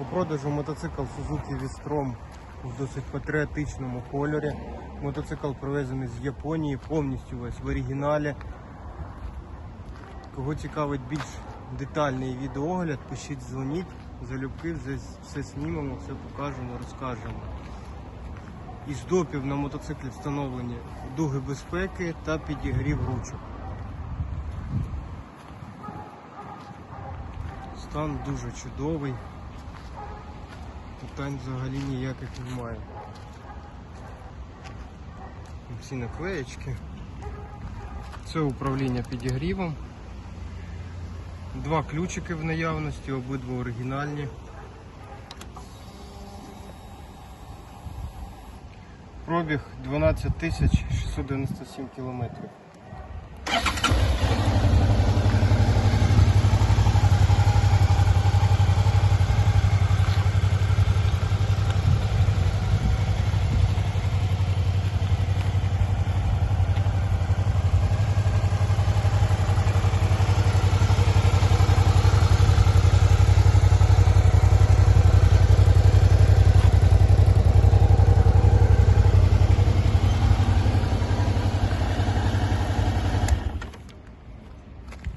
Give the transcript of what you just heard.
У продажу мотоцикл Suzuki V-Strom в досить патріотичному кольорі. Мотоцикл привезений з Японії, повністю весь в оригіналі. Кого цікавить більш детальний відеогляд, пишіть, дзвоніть, залюбки все знімемо, все покажемо, розкажемо. Із допів на мотоциклі встановлені дуги безпеки та підігрів ручок. Стан дуже чудовий. Питань взагалі ніяких немає. Всі наклеєчки. Це управління підігрівом. Два ключики в наявності, обидва оригінальні. Пробіг 12 697 кілометрів.